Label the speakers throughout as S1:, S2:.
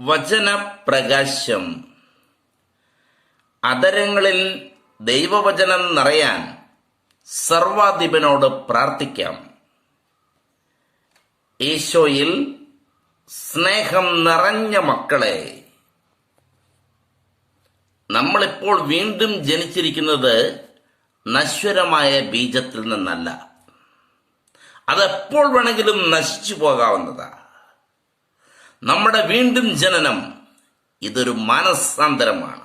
S1: വചനപ്രകാശം. അതരങ്ങളിൽ ദൈവവചനം നിറയാൻ സർവാധിപനോട് പ്രാർത്ഥിക്കാം. ഈശോയിൽ സ്നേഹം നിറഞ്ഞ മക്കളെ നമ്മളിപ്പോൾ വീണ്ടും ജനിച്ചിരിക്കുന്നത് നശ്വരമായ ബീജത്തിൽ നിന്നല്ല. അതെപ്പോൾ വേണമെങ്കിലും നശിച്ചു പോകാവുന്നതാ നമ്മുടെ വീണ്ടും ജനനം ഇതൊരു മാനസാന്തരമാണ്.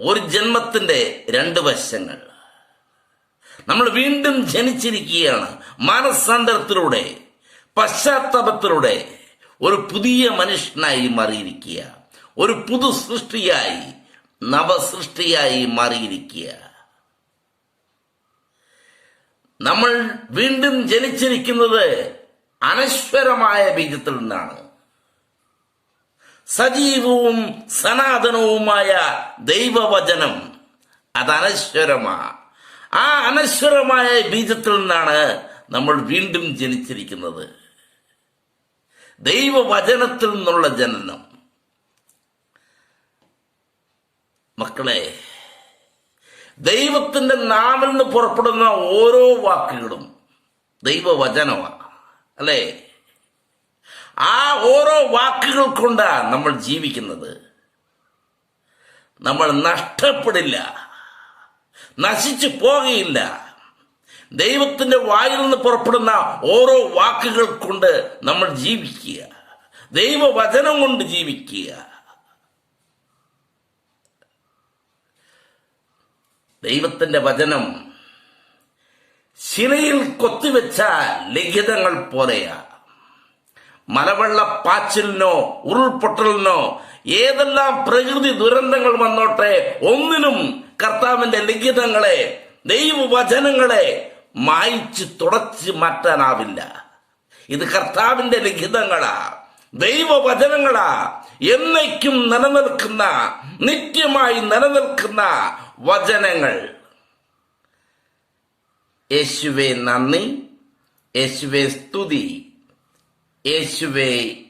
S1: ഒരു ജന്മത്തിന്റെ രണ്ട് വശങ്ങൾ. നമ്മൾ വീണ്ടും ജനിച്ചിരിക്കുകയാണ്. മാനസാന്തരത്തിലൂടെ പശ്ചാത്തലത്തിലൂടെ ഒരു പുതിയ മനുഷ്യനായി മാറിയിരിക്കുക. ഒരു പുതു സൃഷ്ടിയായി നവസൃഷ്ടിയായി മാറിയിരിക്കുക. നമ്മൾ വീണ്ടും ജനിച്ചിരിക്കുന്നത് അനശ്വരമായ ബീജത്തിൽ നിന്നാണ്. സജീവവും സനാതനവുമായ ദൈവവചനം അത് അനശ്വരമാ ആ അനശ്വരമായ ബീജത്തിൽ നിന്നാണ് നമ്മൾ വീണ്ടും ജനിച്ചിരിക്കുന്നത്. ദൈവവചനത്തിൽ നിന്നുള്ള ജനനം. മക്കളെ ദൈവത്തിന്റെ നാവിൽ നിന്ന് പുറപ്പെടുന്ന ഓരോ വാക്കുകളും ദൈവവചനമാണ് അല്ലേ? ആ ഓരോ വാക്കുകൾ കൊണ്ടാണ് നമ്മൾ ജീവിക്കുന്നത്. നമ്മൾ നഷ്ടപ്പെടില്ല. നശിച്ചു പോകുകയില്ല ദൈവത്തിന്റെ വായിൽ നിന്ന് പുറപ്പെടുന്ന ഓരോ വാക്കുകൾ കൊണ്ട് നമ്മൾ ജീവിക്കുക. ദൈവവചനം കൊണ്ട് ജീവിക്കുക. ദൈവത്തിന്റെ വചനം ശിലയിൽ കൊത്തിവെച്ച ലിഖിതങ്ങൾ പോലെയാ. മലവെള്ളപ്പാച്ചിലിനോ ഉരുൾപൊട്ടലിനോ ഏതെല്ലാം പ്രകൃതി ദുരന്തങ്ങൾ വന്നോട്ടെ ഒന്നിനും കർത്താവിന്റെ ലിഖിതങ്ങളെ ദൈവവചനങ്ങളെ മായിച്ച് തുടച്ച് മാറ്റാനാവില്ല. ഇത് കർത്താവിന്റെ ലിഖിതങ്ങളാ ദൈവവചനങ്ങളാ എന്നേക്കും നിലനിൽക്കുന്ന നിത്യമായി നിലനിൽക്കുന്ന വചനങ്ങൾ. യേശുവെ നന്ദി. യേശുവെ സ്തുതി. യേശുവെ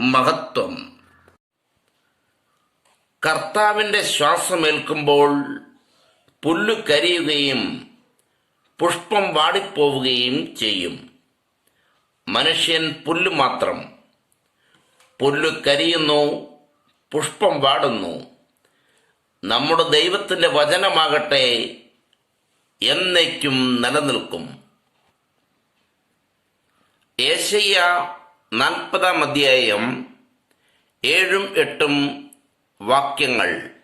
S1: മഹത്വം. കർത്താവിന്റെ ശ്വാസമേൽക്കുമ്പോൾ പുല്ലു കരിയുകയും പുഷ്പം വാടിപ്പോവുകയും ചെയ്യും. മനുഷ്യൻ പുല്ലു മാത്രം. പുല്ലു കരിയുന്നു പുഷ്പം വാടുന്നു. നമ്മുടെ ദൈവത്തിന്റെ വചനമാകട്ടെ എന്നേക്കും നിലനിൽക്കും. ஏசையா நாற்பதாம் அத்தியாயம் ஏழும் எட்டும் வாக்கியங்கள்.